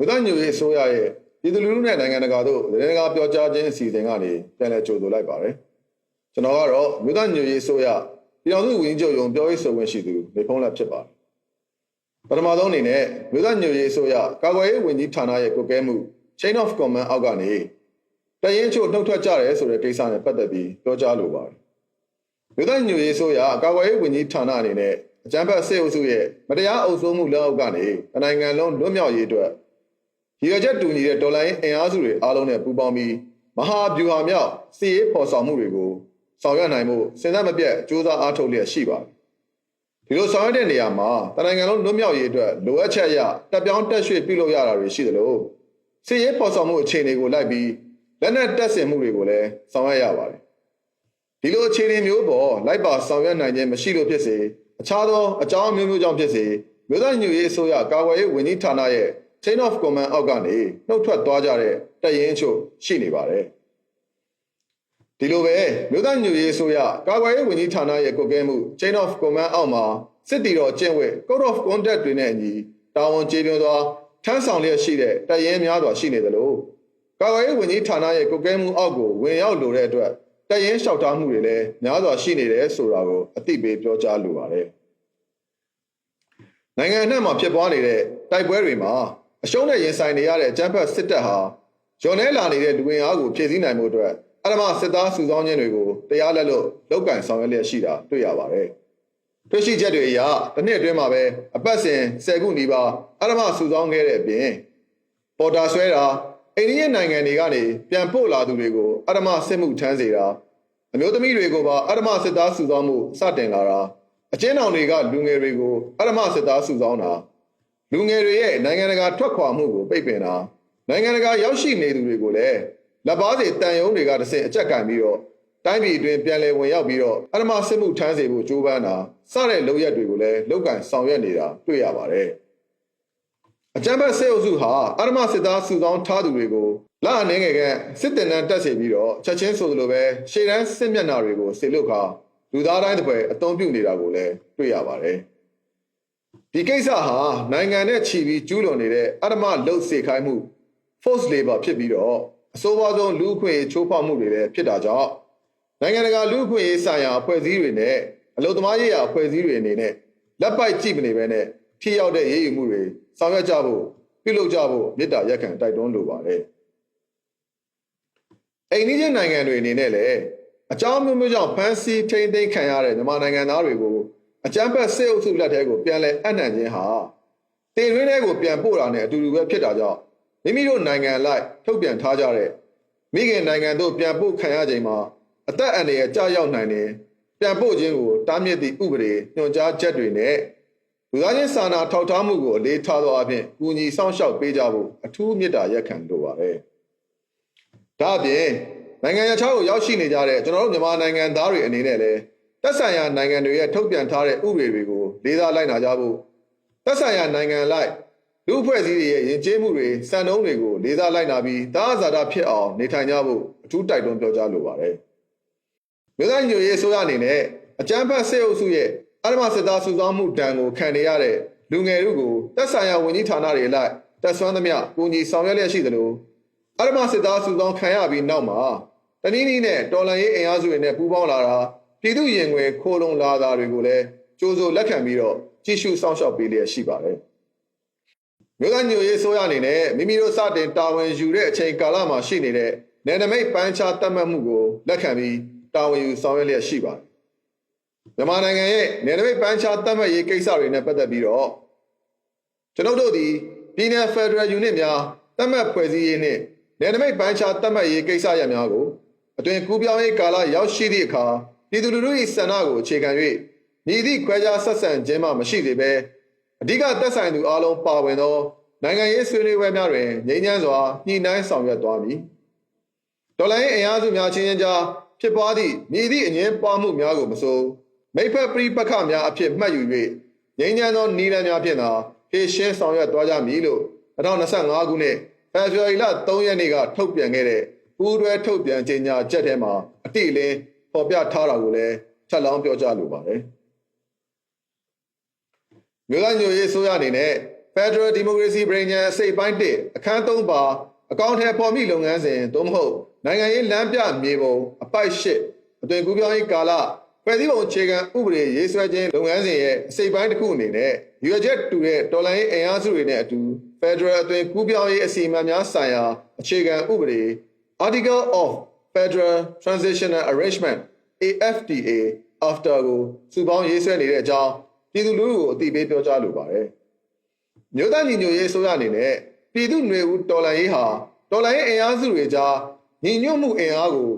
အားလုံးပဲမင်္ဂလာပါမြို့သားညိုရေးအစိုးရရဲ့ပြည်သူလူထုနဲ့နိုင်ငံတကာတို့နိုင်ငံတကာပြောကြားခြင်းအစီအစဉ်ကနေပြန်လည်ကြိုဆိုလိုက်ပါတယ်ကျွန်တော်ကတော့မြို့သားညိုရေးအစိုးရပြည်တော်စုဝန်ကြီးချုပ်ရုံပြောရေးဆိုခွင့်ရှိသူနေဖုံးလက်ဖြစ်ပါတယ်ပထမဆုံးအနေနဲ့မြို့သားညိုရေးအစိုးရကာကွယ်ရေးဝန်ကြီးဌာနရဲ့ကွပ်ကဲမှု chain of command အောက်ကနေတရင်ချို့နှုတ်ထွက်ကြတယ်ဆိုတဲ့ကိစ္စနဲ့ပတ်သက်ပြီးပြောကြားလိုပါတယ်မြို့သားညိုရေးအစိုးရကာကွယ်ရေးဝန်ကြီးဌာနအနေနဲ့အကြမ်းဖက်စစ်အုပ်စုရဲ့မတရားအုပ်စိုးမှုလက်အောက်ကနေနိုင်ငံလုံးလွတ်မြောက်ရေးအတွက် ရည်ရွယ်ချက်တူညီတဲ့ဒေါ်လာရင်းအင်အားစုတွေအားလုံးနဲ့ပူးပေါင်းပြီးမဟာဗျူဟာမြောက်စီရေးဖော်ဆောင်မှုတွေကိုဆောင်ရွက်နိုင်မှုစဉ်ဆက်မပြတ်စ조사အားထုတ်လျက်ရှိပါတယ်။ဒီလိုဆောင်ရွက်တဲ့နေရာမှာတနိုင်ငံလုံးလွတ်မြောက်ရေးအတွက်လိုအပ်ချက်အရတက်ပြောင်းတက်ရွှေ့ပြုလုပ်ရတာတွေရှိသလိုစီရေးဖော်ဆောင်မှုအခြေအနေကိုလိုက်ပြီးလက်နက်တက်ဆင်မှုတွေကိုလည်းဆောင်ရွက်ရပါတယ်။ဒီလိုအခြေအနေမျိုးပေါ်လိုက်ပါဆောင်ရွက်နိုင်ခြင်းမရှိလို့ဖြစ်စေအခြားသောအကြောင်းမျိုးမျိုးကြောင့်ဖြစ်စေမြို့သားညွေရေးအစိုးရကာကွယ်ရေးဝန်ကြီးဌာနရဲ့ chain of command အောက်ကနေနှုတ်ထွက်သွားကြတဲ့တပ်ရင်းချို့ရှိနေပါတယ်ဒီလိုပဲမြို့သားညွေရေးအစိုးရကာကွယ်ရေးဝန်ကြီးဌာနရဲ့ကွပ်ကဲမှု chain of command အောက်မှာစစ်တီတော်ကျင့်ဝတ် code of conduct တွေနဲ့အညီတာဝန်ကျေပွန်စွာထမ်းဆောင်လျက်ရှိတဲ့တပ်ရင်းများစွာရှိနေသလိုကာကွယ်ရေးဝန်ကြီးဌာနရဲ့ကွပ်ကဲမှုအောက်ကိုဝင်ရောက်လိုတဲ့အတွက်တရင်လျှောက်ထားမှုတွေလည်းများစွာရှိနေတယ်ဆိုတာကိုအသိပေးပြောကြားလိုပါတယ်။နိုင်ငံအနှံ့မှာဖြစ်ပွားနေတဲ့တိုက်ပွဲတွေမှာ အရှုံးနဲ့ရင်ဆိုင်နေရတဲ့အကြမ်းဖက်စစ်တပ်ဟာဂျော်နဲလာနေတဲ့လူဝင်အားကိုဖြည့်ဆည်းနိုင်မှုအတွက်အရမစစ်သားစုဆောင်းခြင်းတွေကိုတရားလက်လို့လောက်ကင်ဆောင်ရွက်လျက်ရှိတာတွေ့ရပါတယ်။တွေ့ရှိချက်တွေအရတစ်နှစ်အတွင်းမှာပဲအပတ်စဉ်10ခုနီးပါးအရမစုဆောင်းခဲ့တဲ့အပြင်ပေါ်တာဆွဲတာအိန္ဒိယနိုင်ငံတွေကနေပြန်ပို့လာသူတွေကိုအရမစစ်မှုထမ်းစေတာအမျိုးသမီးတွေကိုပါအရမစစ်သားစုဆောင်းမှုစတင်လာတာအကျဉ်းထောင်တွေကလူငယ်တွေကိုအရမစစ်သားစုဆောင်းတာ လူငယ်တွေရဲ့နိုင်ငံတကာထွက်ခွာမှုကိုပိတ်ပင်တာနိုင်ငံတကာရောက်ရှိနေသူတွေကိုလည်းလက်ပါစီတန်ယုံတွေကတစ်ဆင့်အကြက်ကန်ပြီးတော့တိုင်းပြည်အတွင်းပြန်လည်ဝင်ရောက်ပြီးတော့အရမစစ်မှုထမ်းစေဖို့ကြိုးပမ်းတာစတဲ့လုပ်ရက်တွေကိုလည်းလောက်ကန်ဆောင်ရွက်နေတာတွေ့ရပါတယ်အကြမ်းဖက်စစ်အုပ်စုဟာအရမစစ်သားစုဆောင်းထားသူတွေကိုလာအနေငယ်ကစစ်တင်တန်းတက်စေပြီးတော့ချက်ချင်းဆိုသလိုပဲရှေ့တန်းစစ်မျက်နှာတွေကိုစေလွတ်ခါလူသားတိုင်းတစ်ပွဲအသုံးပြုနေတာကိုလည်းတွေ့ရပါတယ် ဒီကိစ္စဟာနိုင်ငံနဲ့ချီပြီးကျူးလွန်နေတဲ့အရမလှုပ်စေခိုင်းမှု force labor ဖြစ်ပြီးတော့အဆိုးပါဆုံးလူ့အခွင့်အရေးချိုးဖောက်မှုတွေလည်းဖြစ်တာကြောင့်နိုင်ငံတကာလူ့အခွင့်အရေးဆိုင်ရာအဖွဲ့အစည်းတွေနဲ့အလုံသမားရေးရာအဖွဲ့အစည်းတွေအနေနဲ့လက်ပိုက်ကြည့်မနေဘဲနဲ့ထိရောက်တဲ့ရေးယူမှုတွေဆောင်ရွက်ကြဖို့ပြုလုပ်ကြဖို့မေတ္တာရက်ခံတိုက်တွန်းလိုပါတယ်။အိန္ဒိယနိုင်ငံတွေအနေနဲ့လည်းအကြောင်းမျိုးမျိုးကြောင့်ဖမ်းဆီးထိန်းသိမ်းခံရတဲ့မြန်မာနိုင်ငံသားတွေကို အကြမ်းဖက်စစ်အုပ်စုလက်ထဲကိုပြန်လည်အနှံ့ခြင်းဟာတေရင်းတွေကိုပြန်ပို့တာနဲ့အတူတူပဲဖြစ်တာကြောင့်မိမိတို့နိုင်ငံလိုက်ထုတ်ပြန်ထားကြတဲ့မိခင်နိုင်ငံတို့ပြန်ပို့ခံရချိန်မှာအသက်အန္တရာယ်ကြောက်ရောက်နိုင်တယ်ပြန်ပို့ခြင်းကိုတားမြစ်သည့်ဥပဒေညွှန်ကြားချက်တွေနဲ့လူသားချင်းစာနာထောက်ထားမှုကိုအလေးထားသောအပြင်ကူညီဆောင်ရှောက်ပေးကြဖို့အထူးမေတ္တာရက်ခံလိုပါတယ်။ဒါ့အပြင်နိုင်ငံခြားကိုရောက်ရှိနေကြတဲ့ကျွန်တော်တို့မြန်မာနိုင်ငံသားတွေအနေနဲ့လည်း သက်ဆိုင်ရာနိုင်ငံတွေရဲ့ထုတ်ပြန်ထားတဲ့ဥပဒေတွေကိုလေးစားလိုက်နာကြဖို့သက်ဆိုင်ရာနိုင်ငံလိုက်လူအဖွဲ့အစည်းတွေရဲ့ယဉ်ကျေးမှုတွေစံနှုန်းတွေကိုလေးစားလိုက်နာပြီးတားအဇာတဖြစ်အောင်နေထိုင်ကြဖို့အထူးတိုက်တွန်းပြောကြားလိုပါတယ်။မြို့သားညိုရေးအစိုးရအနေနဲ့အကြမ်းဖက်စစ်အုပ်စုရဲ့အရမစစ်သားစုဆောင်းမှုတံကိုခံနေရတဲ့လူငယ်တို့ကိုသက်ဆိုင်ရာဝန်ကြီးဌာနတွေလိုက်တက်ဆွမ်းသမျှကိုကြီးဆောင်ရွက်လျက်ရှိသလိုအရမစစ်သားစုဆောင်းခံရပြီးနောက်မှာတနည်းနည်းနဲ့တော်လန်ရေးအင်အားစုတွေနဲ့ပူးပေါင်းလာတာ ပြည်သူရင်ွယ်ခိုးလုံလာတာတွေကိုလည်းကြိုးစိုးလက်ခံပြီးတော့ကြည့်ရှုစောင့်ရှောက်ပေးလျက်ရှိပါတယ်။မြို့သားညိုရေးဆိုရအနေနဲ့မိမိတို့စတင်တာဝန်ယူတဲ့အချိန်ကာလမှာရှိနေတဲ့နယ်နိမိတ်ပန်းချတတ်မှတ်မှုကိုလက်ခံပြီးတာဝန်ယူဆောင်ရွက်လျက်ရှိပါတယ်။မြန်မာနိုင်ငံရဲ့နယ်နိမိတ်ပန်းချတတ်မှတ်ရေးကိစ္စတွေနဲ့ပတ်သက်ပြီးတော့ကျွန်ုပ်တို့ဒီပြည်내ဖက်ဒရယ်ယူနစ်များတတ်မှတ်ဖွဲ့စည်းရေးနဲ့နယ်နိမိတ်ပန်းချတတ်မှတ်ရေးကိစ္စရပ်များကိုအတွင်ကူးပြောင်းရေးကာလရောက်ရှိသည့်အခါ ပြည်သူလူထု၏ဆန္ဒကိုအခြေခံ၍မြည်သည့်ခွဲခြားဆက်ဆံခြင်းမှမရှိသေးဘဲအဓိကသက်ဆိုင်သူအလုံးပါဝင်သောနိုင်ငံရေးဆွေးနွေးပွဲများတွင်ငြိမ်းချမ်းစွာညှိနှိုင်းဆောင်ရွက်သွားမည်ဒေါ်လာရေးအင်အားစုများချင်းချင်းကြားဖြစ်ပွားသည့်မြည်သည့်အငင်းပွားမှုများကိုမဆိုမိဖက်ပရိပခများအဖြစ်မှတ်ယူ၍ငြိမ်းချမ်းသောနည်းလမ်းများဖြင့်သာဖြည့်ရှင်းဆောင်ရွက်သွားကြမည်လို့2025ခုနှစ်ဖေဖော်ဝါရီလ3ရက်နေ့ကထုတ်ပြန်ခဲ့တဲ့ပူးတွဲထုတ်ပြန်ကြေညာချက်ထဲမှာအတိအလင်း ပေါ်ပြထားတာကိုလည်းချက်လောင်းပြောကြားလိုပါတယ်။မြို့သားညိုရေးဆိုရအနေနဲ့ Federal Democracy ပြည်ညံအစိတ်ပိုင်းတစ်အခန်း3ပါအကောင့်ထဲပေါ်မိလုပ်ငန်းစဉ်သို့မဟုတ်နိုင်ငံရေးလမ်းပြမြေပုံအပိုက်၈အသွင်ကူးပြောင်းရေးကာလဖွဲ့စည်းပုံအခြေခံဥပဒေရေးဆွဲခြင်းလုပ်ငန်းစဉ်ရဲ့အစိတ်ပိုင်းတစ်ခုအနေနဲ့ UJet တူတဲ့တော်လိုင်းရေးအင်အားစုတွေနဲ့အတူ Federal အသွင်ကူးပြောင်းရေးအစီအမံများဆိုင်ရာအခြေခံဥပဒေ Article of Federal Transitional Arrangement AFTA after ကိုစုပေါင်းရေးဆွဲနေတဲ့အကြောင်းပြည်သူလူထုကိုအသိပေးပြောကြားလိုပါတယ်။မြို့သားညီညွတ်ရေးအစိုးရအနေနဲ့ပြည်သူ့ຫນွေဦးတော်လှန်ရေးဟာတော်လှန်ရေးအင်အားစုတွေကြားညီညွတ်မှုအင်အားကို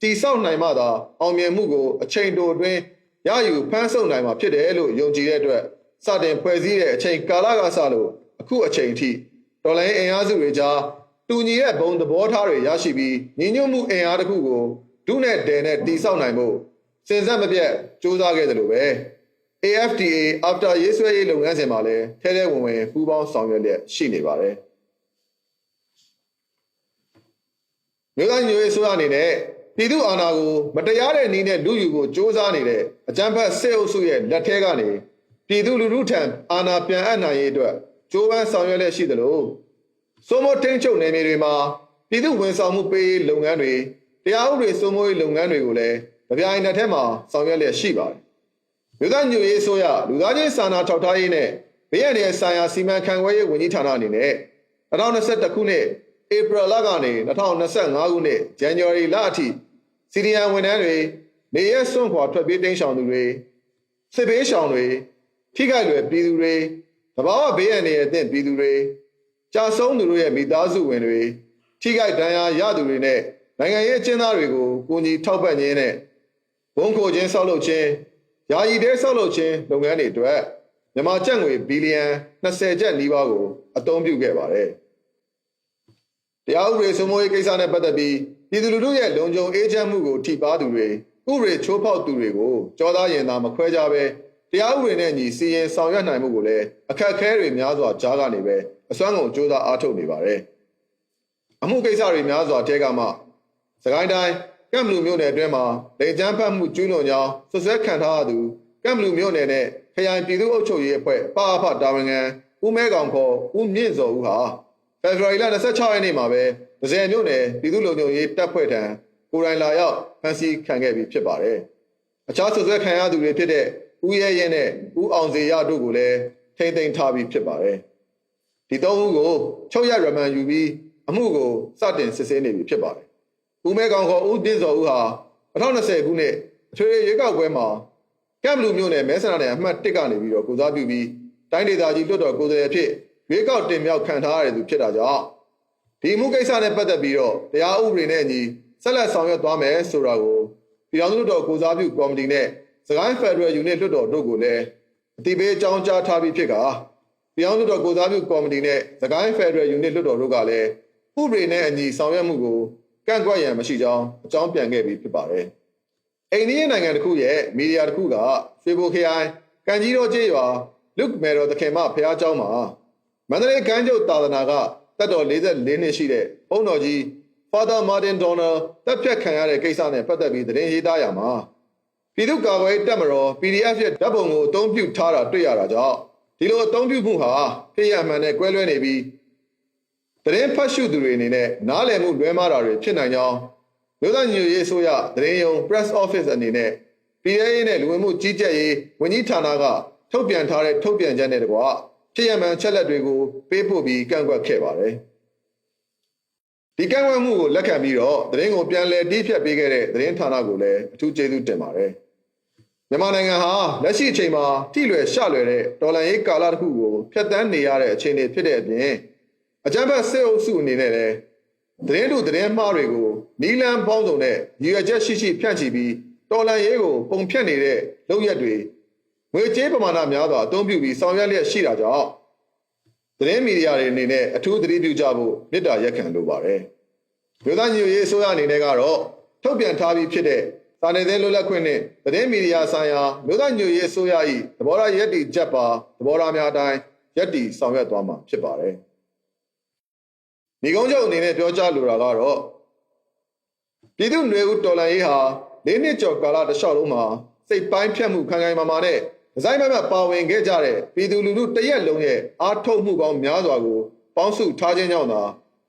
တည်ဆောက်နိုင်မှသာအောင်မြင်မှုကိုအချိန်တိုအတွင်းရယူဖမ်းဆုပ်နိုင်မှာဖြစ်တယ်လို့ယုံကြည်တဲ့အတွက်စတင်ဖွဲ့စည်းတဲ့အချိန်ကာလကစလို့အခုအချိန်ထိတော်လှန်ရေးအင်အားစုတွေကြား တူညီတဲ့ဘုံသဘောထားတွေရရှိပြီးညီညွတ်မှုအင်အားတစ်ခုကိုဒုနဲ့ဒယ်နဲ့တည်ဆောက်နိုင်ဖို့စဉ်ဆက်မပြတ်စူးစမ်းခဲ့တယ်လို့ပဲ AFTA after ရေးဆွဲရေးလုပ်ငန်းစဉ်မှာလည်းထဲထဲဝင်ဝင်ပူးပေါင်းဆောင်ရွက်လျက်ရှိနေပါတယ်မြို့သားညွေဆိုရအနေနဲ့ပြည်သူအာဏာကိုမတရားတဲ့နည်းနဲ့လူယူကိုစ조사နေတဲ့အကြမ်းဖက်စစ်အုပ်စုရဲ့လက်ထဲကနေပြည်သူလူထုထံအာဏာပြန်အပ်နိုင်ရေးအတွက်ကြိုးပမ်းဆောင်ရွက်လျက်ရှိသလို စိုးမိုးထိန်းချုပ်နယ်မြေတွေမှာပြည်သူဝန်ဆောင်မှုပေးရေးလုပ်ငန်းတွေတရားဥပဒေစိုးမိုးရေးလုပ်ငန်းတွေကိုလည်းကြပြိုင်နှစ်ထဲမှာဆောင်ရွက်လျက်ရှိပါတယ်။မြို့သားညွရေးဆိုရလူသားချင်းစာနာထောက်ထားရေးနဲ့ဘေးရန်ရဲ့ဆိုင်ရာစီမံခန့်ခွဲရေးဝန်ကြီးဌာနအနေနဲ့2021ခုနှစ်ဧပြီလကနေ2025ခုနှစ် January လအထိစီရီယံဝန်ထမ်းတွေနေရက်စွန့်ခွာထွက်ပြေးတိမ်းရှောင်သူတွေစစ်ဘေးရှောင်တွေထိခိုက်လွယ်ပြည်သူတွေတဘာဝဘေးရန်တွေအသင့်ပြည်သူတွေ ကြာဆုံးသူတို့ရဲ့မိသားစုဝင်တွေထိခိုက်ဒဏ်ရာရသူတွေနဲ့နိုင်ငံရေးအကျဉ်းသားတွေကိုကိုကြီးထောက်ပံ့ခြင်းနဲ့ဘုံခိုခြင်းဆောက်လုပ်ခြင်းယာယီတဲဆောက်လုပ်ခြင်းလုပ်ငန်းတွေအတွက်မြန်မာကျပ်ငွေဘီလီယံ20ကျပ်နီးပါးကိုအသုံးပြုခဲ့ပါတယ်။တရားဥပဒေစိုးမိုးရေးကိစ္စနဲ့ပတ်သက်ပြီးပြည်သူလူထုရဲ့လုံခြုံအေးချမ်းမှုကိုထိပါသူတွေဥပဒေချိုးဖောက်သူတွေကိုကြောသားရင်သာမခွဲကြပဲ တရားဥပဒေနဲ့ညီစီရင်ဆောင်ရွက်နိုင်မှုကိုလည်းအခက်အခဲတွေများစွာကြားကနေပဲအစွမ်းကုန်ကြိုးစားအားထုတ်နေပါတယ်။အမှုကိစ္စတွေများစွာတဲကမှစကိုင်းတိုင်းကမ်ဘလူမြို့နယ်အတွင်းမှာလေကျန်းဖတ်မှုကျူးလွန်ကြောင်းဆွဆွဲခံထားရသူကမ်ဘလူမြို့နယ်နဲ့ခရိုင်ပြည်သူ့အုပ်ချုပ်ရေးအဖွဲ့ပါအဖတာဝန်ခံဦးမဲကောင်ခေါ်ဦးမြင့်စောဦးဟာဖေဖော်ဝါရီလ26ရက်နေ့မှာပဲဒဇယ်မြို့နယ်ပြည်သူ့လုံခြုံရေးတပ်ဖွဲ့ထံကိုယ်တိုင်လာရောက်ဖမ်းဆီးခံခဲ့ပြီးဖြစ်ပါတယ်။အခြားဆွဆွဲခံရသူတွေဖြစ်တဲ့ ဦးရဲရဲနဲ့ဦးအောင်စေရတို့ကိုလည်းထိမ့်သိမ်းထားပြီးဖြစ်ပါတယ်။ဒီသုံးဦးကိုချုပ်ရရမန်ယူပြီးအမှုကိုစတင်စစ်ဆေးနေပြီဖြစ်ပါတယ်။ဦးမဲကောင်ခေါ်ဦးတင်းစောဦးဟာ2020ခုနှစ်အထွေထွေရွေးကောက်ပွဲမှာကမ်ဘလူမြို့နယ်မဲဆန္ဒနယ်အမှတ်1ကနေပြီးတော့ကိုစားပြုပြီးတိုင်းဒေသကြီးလွှတ်တော်ကိုယ်စားလှယ်ဖြစ်ရွေးကောက်တင်မြှောက်ခံထားရတဲ့သူဖြစ်တာကြောင့်ဒီမှုကိစ္စနဲ့ပတ်သက်ပြီးတော့တရားဥပဒေနဲ့အညီဆက်လက်ဆောင်ရွက်သွားမယ်ဆိုတာကိုပြည်ထောင်စုလွှတ်တော်ကိုစားပြုကော်မတီနဲ့ စကိုင်းဖက်ဒရယ်ယူနစ်လွှတ်တော်တို့ကိုလည်းအတိပေးအကြောင်းကြားထားပြီးဖြစ်ကပြည်ထောင်စုလွှတ်တော်ကိုစားပြုကော်မတီနဲ့စကိုင်းဖက်ဒရယ်ယူနစ်လွှတ်တော်တို့ကလည်းဥပဒေနဲ့အညီဆောင်ရွက်မှုကိုကန့်ကွက်ရန်မရှိကြောင်းအကြောင်းပြန်ခဲ့ပြီးဖြစ်ပါတယ်။အိန္ဒိယနိုင်ငံတစ်ခုရဲ့မီဒီယာတစ်ခုကဖေဘိုခရိုင်ကန်ကြီးတော်ကျေးရွာလုကမဲတော်သခင်မဖះเจ้าမှာမန္တလေးကမ်းကျုပ်သာသနာကတက်တော်44နှစ်ရှိတဲ့ဘုန်းတော်ကြီး Father Martin Donner တပ်ဖြတ်ခံရတဲ့ကိစ္စနဲ့ပတ်သက်ပြီးသတင်းရေးသားရမှာ ပြည်သူ့ကာကွယ်တပ်မတော် PDF ရဲ့ဓာတ်ပုံကိုအသုံးပြုထားတာတွေ့ရတာကြောင့်ဒီလိုအသုံးပြုမှုဟာဖြစ်ရမှန်နဲ့ကွဲလွဲနေပြီးသတင်းဖတ်ရှုသူတွေအနေနဲ့နားလည်မှုလွဲမှားတာတွေဖြစ်နိုင်ကြောင်းမြို့သားညွေရေးဆိုရသတင်းရုံ Press Office အနေနဲ့ပြည်ထရေးနဲ့လူဝင်မှုကြီးကြပ်ရေးဝန်ကြီးဌာနကထုတ်ပြန်ထားတဲ့ထုတ်ပြန်ချက်နဲ့တကွဖြစ်ရမှန်ချက်လက်တွေကိုပေးပို့ပြီးကန့်ကွက်ခဲ့ပါတယ်။ဒီကန့်ကွက်မှုကိုလက်ခံပြီးတော့သတင်းကိုပြန်လည်တီးဖြတ်ပေးခဲ့တဲ့သတင်းဌာနကိုလည်းအထူးကျေးဇူးတင်ပါတယ်။ မြန်မာနိုင်ငံဟာလက်ရှိအချိန်မှာထိလွယ်ရှလွယ်တဲ့ဒေါ်လာရေးကာလတစ်ခုကိုဖျက်ဆီးနေရတဲ့အခြေအနေဖြစ်တဲ့အပြင်အကြမ်းဖက်စစ်အုပ်စုအနေနဲ့လည်းသတင်းတို့သတင်းမှားတွေကိုနီလန်ပေါင်းစုံနဲ့ရည်ရွယ်ချက်ရှိရှိဖြန့်ချီပြီးတော်လန်ရေးကိုပုံဖြတ်နေတဲ့လုပ်ရက်တွေငွေကြေးပမာဏများစွာအသုံးပြုပြီးဆောင်ရွက်လျက်ရှိတာကြောင့်သတင်းမီဒီယာတွေအနေနဲ့အထူးသတိပြုကြဖို့မေတ္တာရက်ခံလိုပါတယ်။မြို့သားညွေရေးအစိုးရအနေနဲ့ကတော့ထုတ်ပြန်ထားပြီးဖြစ်တဲ့ စာနယ်ဇင်းလွတ်လပ်ခွင့်နဲ့သတင်းမီဒီယာဆိုင်ရာမြို့သားညွေရေးအစိုးရ၏သဘောထားရက်တီချက်ပါသဘောထားများအတိုင်းရက်တီဆောင်ရွက်သွားမှာဖြစ်ပါတယ်။ညီကုန်းချုပ်အနေနဲ့ပြောကြားလိုတာကတော့ပြည်သူ့ຫນွေဦးတော်လှန်ရေးဟာ၄နှစ်ကျော်ကာလတစ်လျှောက်လုံးမှာစိတ်ပိုင်းဖြတ်မှုခံခံမာမာနဲ့ဒီဇိုင်းမမပါဝင်ခဲ့ကြတဲ့ပြည်သူလူထုတရက်လုံးရဲ့အားထုတ်မှုပေါင်းများစွာကိုပေါင်းစုထားခြင်းကြောင့်သာ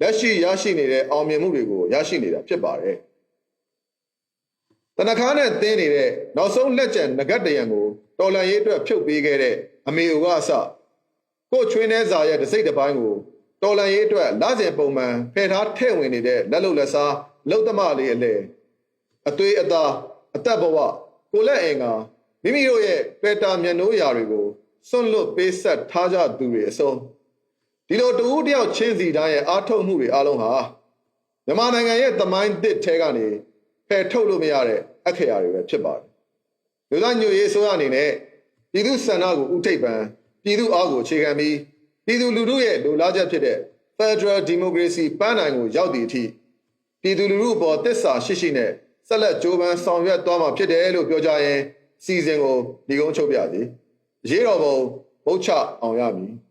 လက်ရှိရရှိနေတဲ့အောင်မြင်မှုတွေကိုရရှိနေတာဖြစ်ပါတယ်။ တနခါနဲ့တင်းနေတဲ့နောက်ဆုံးလက်ကျန်ငကတ်တရံကိုတော်လန်ရေးအတွက်ဖြုတ်ပေးခဲ့တဲ့အမေအိုကအစကို့ချွေးနှဲစာရဲ့တစိမ့်တစ်ပိုင်းကိုတော်လန်ရေးအတွက်လစဉ်ပုံမှန်ဖယ်ထားထည့်ဝင်နေတဲ့လက်လုံလက်စားလုံသမလေးအလဲအသွေးအသားအသက်ဘဝကိုလက်အင်္ဂါမိမိတို့ရဲ့ပေတာမျက်နှိုးရာတွေကိုစွန့်လွတ်ပေးဆက်ထားကြသူတွေအစုံဒီလိုတဦးတယောက်ချင်းစီတိုင်းရဲ့အားထုတ်မှုတွေအားလုံးဟာမြန်မာနိုင်ငံရဲ့သမိုင်းသစ်ထဲကနေ ဖယ်ထုတ်လို့မရတဲ့အခရာတွေပဲဖြစ်ပါတယ်။လူသားညွရေးဆိုရအနေနဲ့ပြည်သူစန္ဒကိုဥထိပ်ပံပြည်သူအားကိုအခြေခံပြီးပြည်သူလူထုရဲ့လိုလားချက်ဖြစ်တဲ့ Federal Democracy ပန်းနိုင်ကိုရောက်သည့်အထိပြည်သူလူထုအပေါ်တစ္ဆာရှိရှိနဲ့ဆက်လက်ကြိုးပမ်းဆောင်ရွက်သွားမှာဖြစ်တယ်လို့ပြောကြရင်စီစဉ်ကိုဒီကုန်းချုပ်ပြစီ။ရေးတော်ပုံဘုတ်ချအောင်ရမည်။